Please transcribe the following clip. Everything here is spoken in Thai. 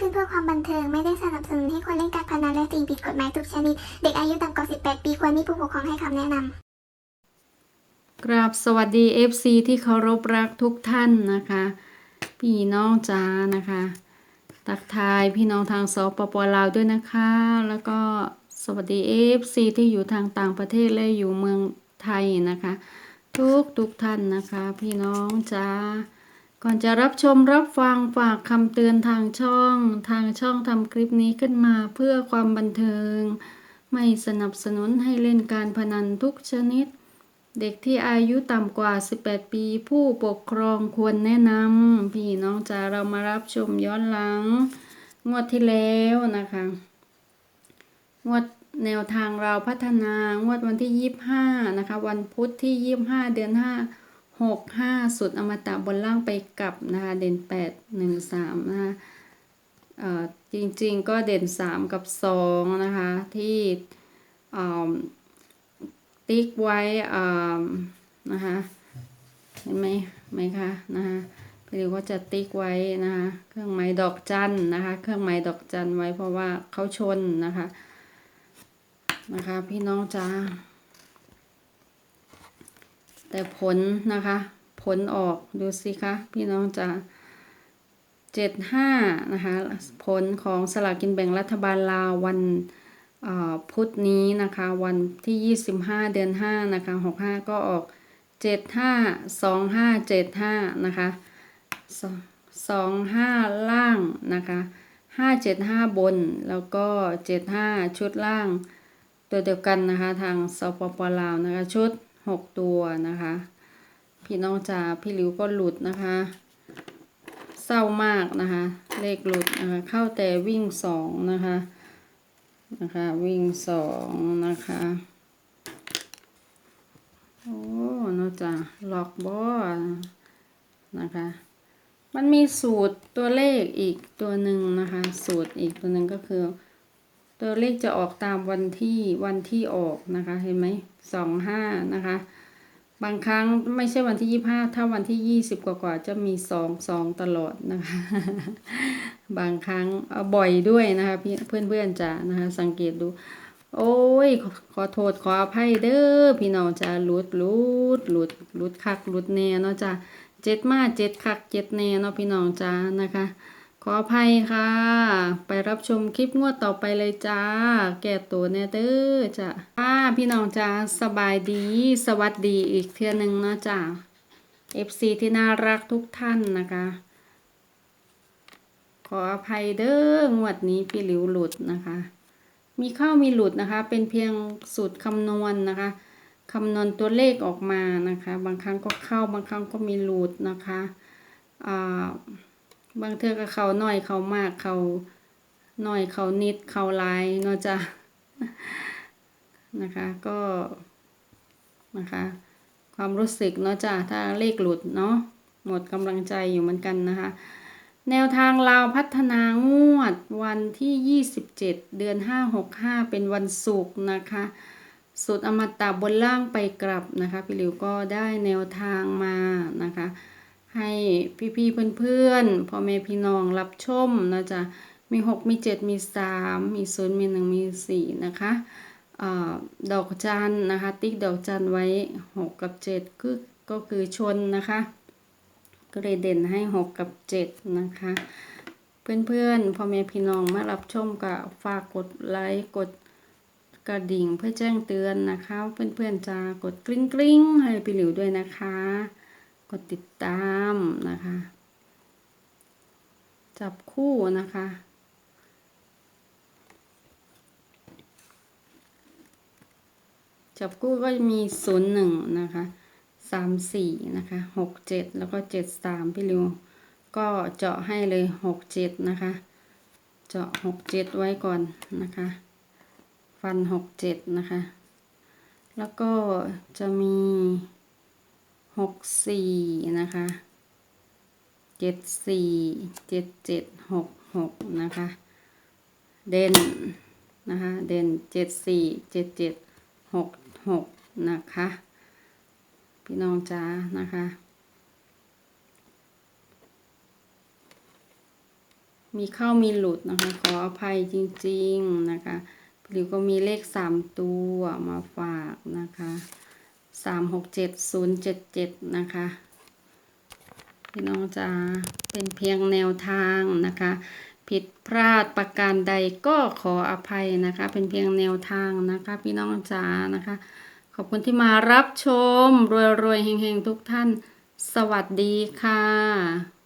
ขึ้นเพื่อความบันเทิง ไม่ได้สนับสนุนให้คนเล่นการพนันและสิ่งผิดกฎหมายทุกชนิด เด็กอายุต่ำกว่า 18 ปีควรมีผู้ปกครองให้คำแนะนำกราบสวัสดี FC ที่เคารพรักทุกท่านนะคะ พี่น้องจ้านะคะ ตักทายพี่น้องทางสปปลาวด้วยนะคะ แล้วก็สวัสดี FC ที่อยู่ทางต่างประเทศและอยู่เมืองไทยนะคะ ทุกทุกท่านนะคะ พี่น้องจ้า ก่อนจะรับชมรับฟังฝากคำเตือนทางช่อง ทางช่องทำคลิปนี้ขึ้นมาเพื่อความบันเทิง ไม่สนับสนุนให้เล่นการพนันทุกชนิด เด็กที่อายุต่ำกว่า 18 ปี ผู้ปกครองควรแนะนำพี่น้องจะเรามารับชมย้อนหลัง งวดที่แล้วนะคะ งวดแนวทางเราพัฒนางวดวันที่ 25 นะคะ วันพุธที่ 25 เดือน 5 65 สุดอมตะบนล่างไปกลับนะคะ เด่น 8 1 3 นะคะจริงๆก็เด่น 3 กับ 2 นะคะ ที่ติ๊กไว้นะคะเห็นไหมไหมคะนะคะพี่ดิวก็จะติ๊กไว้นะคะเครื่องหมายดอกจันนะคะ เครื่องหมายดอกจันไว้เพราะว่าเขาชนนะคะ นะคะ พี่น้องจ้า แต่ผลนะคะ ผลออกดูสิคะ พี่น้องจ้าเจ็ดห้านะคะ ผลของสลากกินแบ่งรัฐบาลลาววันพุธนี้นะคะ วันที่ 25 เดือน 5 นะคะ 65 ก็ออก 75 25 75 นะคะ 25 ล่างนะคะ 575 บนแล้วก็ 75 ชุดล่าง ตัวเดียวกันนะคะ ทางสปปลาวนะคะ ชุด 6 ตัวนะคะ พี่น้องจ๋าพี่ลิวก็หลุดนะคะ เศร้ามากนะคะ เลขหลุดนะคะ เข้าแต่วิ่ง2นะคะนะคะ วิ่งสองนะคะโอ้เนอะจ้ะล็อกบอนะคะ มันมีสูตรตัวเลขอีกตัวหนึ่งนะคะ สูตรอีกตัวหนึ่งก็คือ ตัวเลขจะออกตามวันที่วันที่ออกนะคะเห็นไหมสองห้านะคะ บางครั้งไม่ใช่วันที่ยี่ห้าถ้าวันที่ยี่สิบกว่าๆจะมีสองสองตลอดนะคะ บางครั้งเอาบ่อยด้วยนะคะพี่เพื่อนๆจ๋านะคะ สังเกตดู โอ้ยขอขอโทษขออภัยเด้อพี่น้องจ๋าหลุดหลุดหลุดหลุดคักหลุดแน่เนาะจ้าเจ็ดมาเจ็ดคักเจ็ดแน่เนาะพี่น้องจ๋านะคะ ขออภัยค่ะ ไปรับชมคลิปงวดต่อไปเลยจ้า แก่ตัวแน่เด้อจ้าอ่าพี่น้องจ้าสบายดี สวัสดีอีกเทื่อหนึ่งเนาะจ้า FC ที่น่ารักทุกท่านนะคะ ขออภัยเด้องวดนี้พี่หลิวหลุดนะคะ มีเข้ามีหลุดนะคะ เป็นเพียงสูตรคำนวณนะคะคำนวณตัวเลขออกมานะคะ บางครั้งก็เข้าบางครั้งก็มีหลุดนะคะอ่า บางเทือก็เขาน่อยเขามากเขาน่อยเขานิดเขาหลายเนาะจ้ะนะคะก็นะคะความรู้สึกเนาะจ้ะถ้าเลขหลุดเนาะหมดกำลังใจอยู่เหมือนกันนะคะ แนวทางลาวพัฒนางวดวันที่ 27 เดือน 565 เป็นวันศุกร์นะคะสุดอมตะบนล่างไปกลับนะคะ พี่หลิวก็ได้แนวทางมานะคะ ให้พี่ๆเพื่อนๆพ่อแม่พี่น้องรับชมนะจ๊ะมี 6 มี 7 มี 3 มี0มี 1 มี 4 นะคะอดอกจันนะคะ ติ๊กดอกจันไว้ 6 กับ7คือก็คือชนนะคะ ก็เลยเด่นให้หกกับเจ็ดนะคะ เพื่อนๆพ่อแม่พี่น้องมารับชมก็ฝากกดไลค์กดกระดิ่งเพื่อแจ้งเตือนนะคะ เพื่อนๆจะกดกริ๊งกริ๊งๆให้พี่หลิวด้วยนะคะ กดติดตามนะคะ จับคู่นะคะ จับคู่ก็จะมีศูนย์หนึ่งนะคะสามสี่นะคะหกเจ็ดแล้วก็เจ็ดสามพี่ริวก็เจาะให้เลยหกเจ็ดนะคะ เจาะหกเจ็ดไว้ก่อนนะคะ ฟันหกเจ็ดนะคะ แล้วก็จะมี หกสี่นะคะเจ็ดสี่เจ็ดเจ็ดหกหกนะคะ เด่นนะคะ เด่นเจ็ดสี่เจ็ดเจ็ดหกหกนะคะ พี่น้องจ้านะคะ มีเข้ามีหลุดนะคะ ขออภัยจริง ๆ นะคะหรือก็มีเลขสามตัวมาฝากนะคะ สามหกเจ็ดศูนย์เจ็ดเจ็ดนะคะพี่น้องจ๋าเป็นเพียงแนวทางนะคะ ผิดพลาดประการใดก็ขออภัยนะคะ เป็นเพียงแนวทางนะคะ พี่น้องจ๋านะคะ ขอบคุณที่มารับชม รวยๆเฮงๆ ทุกท่าน สวัสดีค่ะ